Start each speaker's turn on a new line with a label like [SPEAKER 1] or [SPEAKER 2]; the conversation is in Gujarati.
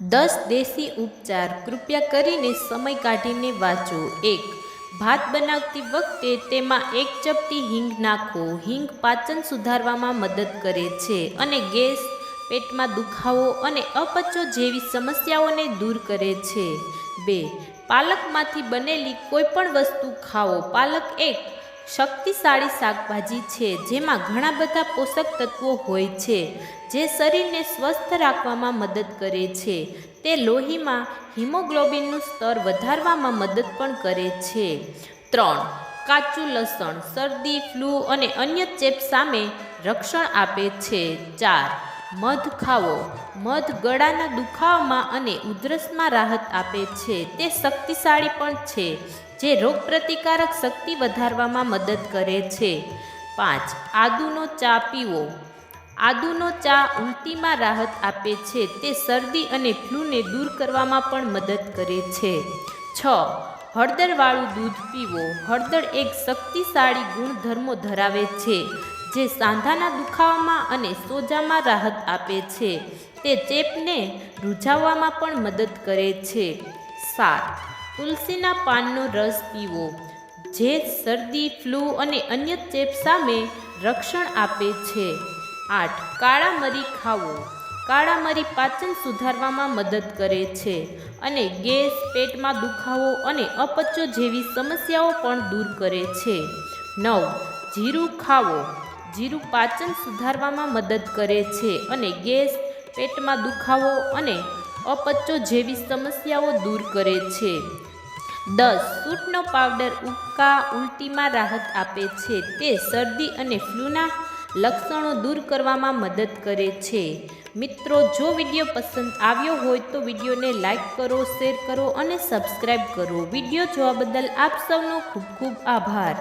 [SPEAKER 1] દસ દેશી ઉપચાર. કૃપયા કરીને સમય કાઢીને વાંચો. એક, ભાત બનાવતી વખતે તેમાં એક ચપટી હિંગ નાખો. હિંગ પાચન સુધારવામાં મદદ કરે છે અને ગેસ પેટમાં દુખાવો અને અપચો જેવી સમસ્યાઓને દૂર કરે છે. બે, પાલકમાંથી બનેલી કોઈપણ વસ્તુ ખાઓ. પાલક એક શક્તિશાળી શાકભાજી છે, જેમાં ઘણા બધા પોષક તત્વો હોય છે, જે શરીરને સ્વસ્થ રાખવામાં મદદ કરે છે. તે લોહીમાં હિમોગ્લોબિનનું સ્તર વધારવામાં મદદ પણ કરે છે. ત્રણ, કાચું લસણ, શરદી, ફ્લૂ અને અન્ય ચેપ સામે રક્ષણ આપે છે. ચાર મધ ખાવો. મધ ગળાના દુખાવામાં અને ઉધરસમાં રાહત આપે છે. તે શક્તિશાળી પણ છે, જે રોગપ્રતિકારક શક્તિ વધારવામાં મદદ કરે છે. પાંચ, આદુનો ચા પીવો. આદુનો ચા ઉલટીમાં રાહત આપે છે. તે શરદી અને ફ્લૂને દૂર કરવામાં પણ મદદ કરે છે. છ, હળદરવાળું દૂધ પીવો. હળદર એક શક્તિશાળી ગુણધર્મો ધરાવે છે. જે સાંધાના દુખાવામાં અને સોજામાં રાહત આપે છે, તે ચેપને રૂઝાવવામાં પણ મદદ કરે છે. સાત, તુલસીના પાનનો રસ પીવો, જે શરદી, ફ્લૂ અને અન્ય ચેપ સામે રક્ષણ આપે છે. આઠ, કાળા મરી ખાવો, કાળા મરી પાચન સુધારવામાં મદદ કરે છે અને ગેસ, પેટમાં દુખાવો અને અપચો જેવી સમસ્યાઓ પણ દૂર કરે છે. નવ, જીરું ખાવો જીરું પાચન સુધારવામાં મદદ કરે છે અને ગેસ, પેટમાં દુખાવો અને અપચો જેવી સમસ્યાઓ દૂર કરે છે. દસ, સૂટનો પાવડર ઉબકા ઉલટીમાં રાહત આપે છે. તે શરદી અને ફ્લૂના લક્ષણો દૂર કરવામાં મદદ કરે છે. મિત્રો, જો વીડિયો પસંદ આવ્યો હોય તો વિડીયોને લાઈક કરો, શેર કરો અને સબસ્ક્રાઈબ કરો. વીડિયો જોવા બદલ આપ સૌનો ખૂબ ખૂબ આભાર.